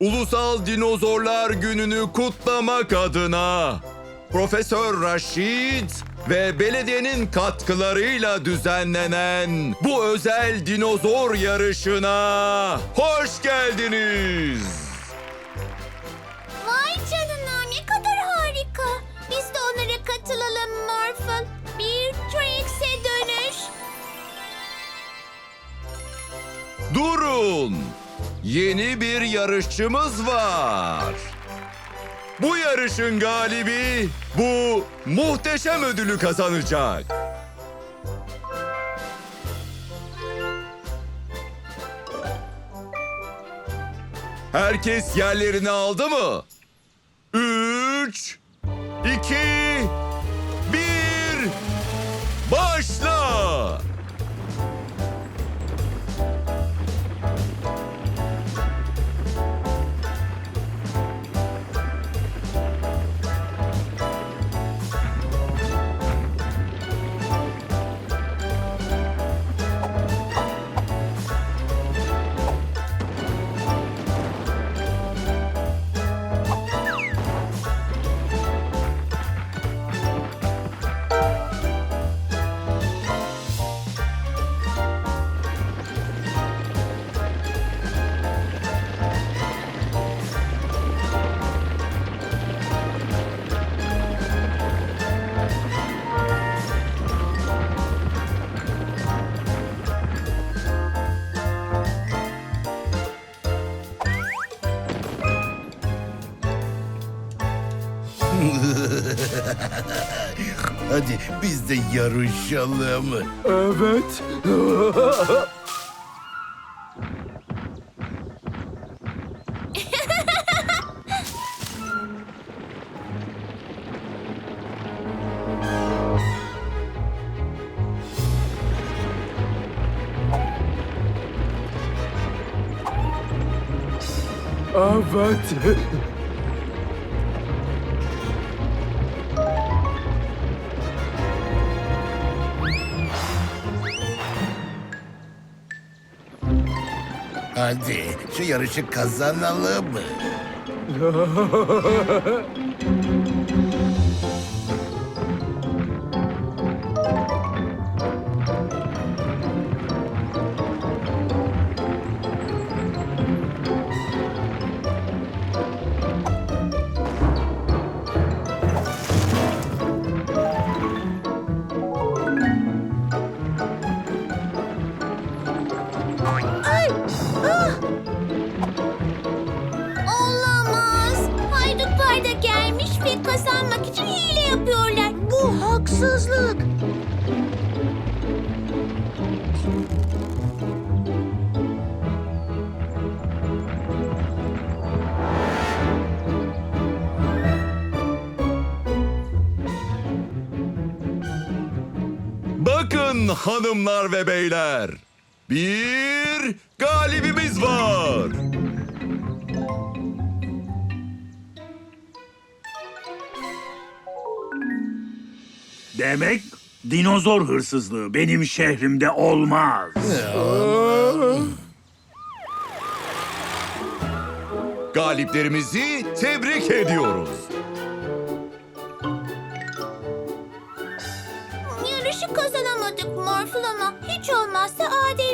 Ulusal Dinozorlar Günü'nü kutlamak adına Profesör Raşid ve belediyenin katkılarıyla düzenlenen bu özel dinozor yarışına hoş geldiniz. Vay canına ne kadar harika. Biz de onlara katılalım Morphle. Bir Trixie dönüş. Durun. Yeni bir yarışçımız var. Bu yarışın galibi bu muhteşem ödülü kazanacak. Herkes yerlerini aldı mı? Üç, iki, Hadi biz de yarışalım. Evet. Evet. Hadi şu yarışı kazanalım. Ay! Bu haksızlık. Bakın hanımlar ve beyler. Bir galibimiz var. Demek dinozor hırsızlığı benim şehrimde olmaz. Galiplerimizi tebrik ediyoruz. Yarışı kazanamadık Morphle ama hiç olmazsa adil